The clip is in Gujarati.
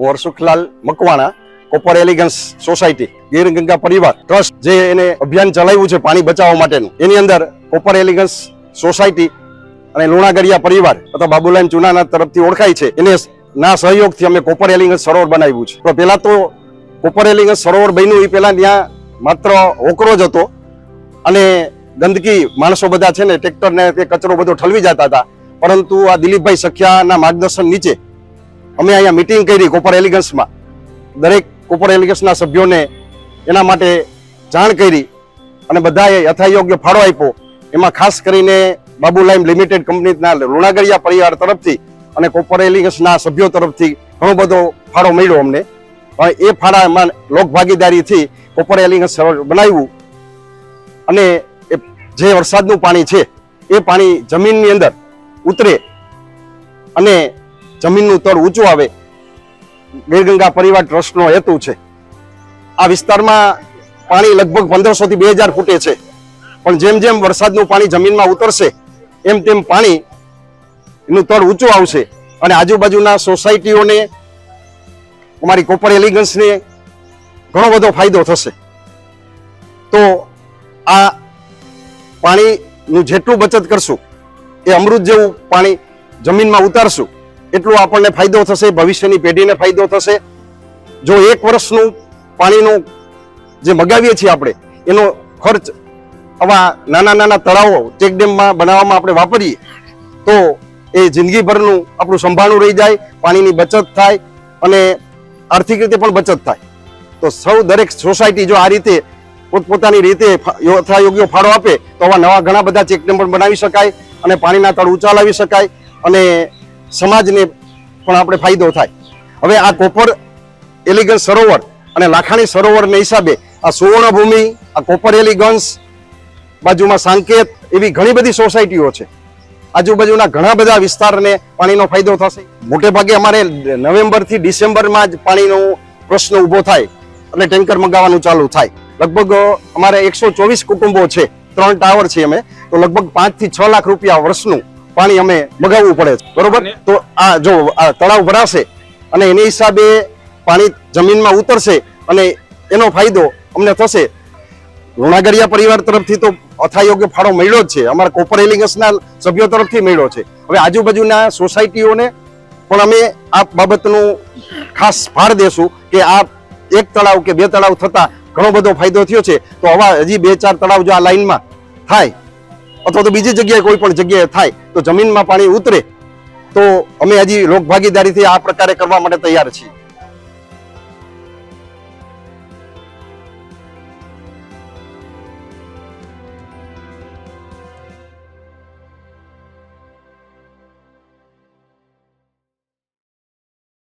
Harsukhlal Makwana, copper elegance society Gir Ganga Parivar, trust, જે એને અભિયાન ચલાવ્યું છે પાણી બચાવવા માટેનું. એની અંદર કોપર એલિગન્સ સોસાયટી અને લુણાગડિયા પરિવાર તથા બાબુલાલ ચુનાના તરફથી ઓળખાય છે. એને ના સહયોગથી અમે કોપર એલિગન્સ સરોવર બનાવ્યું છે. તો પહેલાં તો કોપર એલિગન્સ સરોવર બન્યું એ પહેલાં ત્યાં માત્ર હોકરો જ હતો અને ગંદકી માણસો બધા છે ને, ટ્રેક્ટરને તે કચરો બધો ઠલવી જતા હતા. પરંતુ આ દિલીપભાઈ સખિયાના માર્ગદર્શન નીચે અમે અહીંયા મિટિંગ કરી કોપર એલિગન્સમાં. દરેક કોપર એલિગન્સના સભ્યોને એના માટે જાણ કરી અને બધાએ યથાયોગ્ય ફાળો આપ્યો. એમાં ખાસ કરીને બાબુલાઈમ લિમિટેડ કંપનીના લુણાગડિયા પરિવાર તરફથી અને કોપર એલિગન્સના સભ્યો તરફથી ઘણો બધો ફાળો મળ્યો અમને. હવે એ ફાળામાં લોકભાગીદારીથી કોપર એલિગન્સ બનાવ્યું. અને જે વરસાદનું પાણી છે, એ પાણી જમીનની અંદર ઉતરે અને જમીનનું તળ ઊંચું આવે. ગીરગંગા પરિવાર ટ્રસ્ટનો હેતુ છે. આ વિસ્તારમાં પાણી લગભગ પંદરસોથી બે હજાર ફૂટે છે. પણ જેમ જેમ વરસાદનું પાણી જમીનમાં ઉતરશે, એમ તેમ પાણી એનું તળ ઊંચું આવશે. અને આજુબાજુના સોસાયટીઓને, અમારી કોપર એલિગન્સને ઘણો બધો ફાયદો થશે. તો આ પાણીનું જેટલું બચત કરશું, એ અમૃત જેવું પાણી જમીનમાં ઉતારશું એટલું આપણને ફાયદો થશે, ભવિષ્યની પેઢીને ફાયદો થશે. જો એક વર્ષનું પાણીનું જે મગાવીએ છીએ આપણે, એનો ખર્ચ આવા નાના નાના તળાવો ચેકડેમમાં બનાવવામાં આપણે વાપરીએ, તો એ જિંદગીભરનું આપણું સંભાળું રહી જાય, પાણીની બચત થાય અને આર્થિક રીતે પણ બચત થાય. તો સૌ દરેક સોસાયટી જો આ રીતે પોતપોતાની રીતે યથાયોગ્ય ફાળો આપે, તો આવા નવા ઘણા બધા ચેકડેમ પણ બનાવી શકાય અને પાણીના તળ ઊંચા લાવી શકાય અને સમાજને પણ આપણે ફાયદો થાય. હવે આ કોપર એલિગન્સ સરોવર અને લાખાણી સરોવરને હિસાબે આ સુવર્ણભૂમિ, આ કોપર એલિગન્સ બાજુમાં સાંકેત એવી ઘણી બધી સોસાયટીઓ છે. આજુબાજુના ઘણા બધા વિસ્તારને પાણીનો ફાયદો થશે. મોટે ભાગે અમારે નવેમ્બરથી ડિસેમ્બરમાં જ પાણીનો પ્રશ્ન ઊભો થાય એટલે ટેન્કર મંગાવવાનું ચાલુ થાય. લગભગ અમારે એકસો ચોવીસ કુટુંબો છે. ત્રણ ટાવર છે અમે. તો લગભગ પાંચથી છ લાખ રૂપિયા વર્ષનું પાણી અમે મગાવવું પડે છે. બરોબર? તો આ જો આ તળાવ ભરાશે અને એની હિસાબે પાણી જમીનમાં ઉતરશે અને એનો ફાયદો અમને થશે. લુણાગરિયા પરિવાર તરફથી તો અથાયોગ્ય ફાળો મળ્યો જ છે. અમારા કોપર એલિગસના સભ્યો તરફથી મળ્યો છે. હવે આજુબાજુના સોસાયટીઓને પણ અમે આ બાબતનું ખાસ ભાર દેશું કે આ એક તળાવ કે બે તળાવ થતાં ઘણો બધો ફાયદો થયો છે. તો આવા હજી બે ચાર તળાવ જો આ લાઈનમાં થાય અથવા તો બીજી જગ્યાએ કોઈ પણ જગ્યાએ થાય તો જમીનમાં પાણી ઉતરે, તો અમે હજી લોકભાગીદારીથી આ પ્રકારે કરવા માટે તૈયાર છીએ.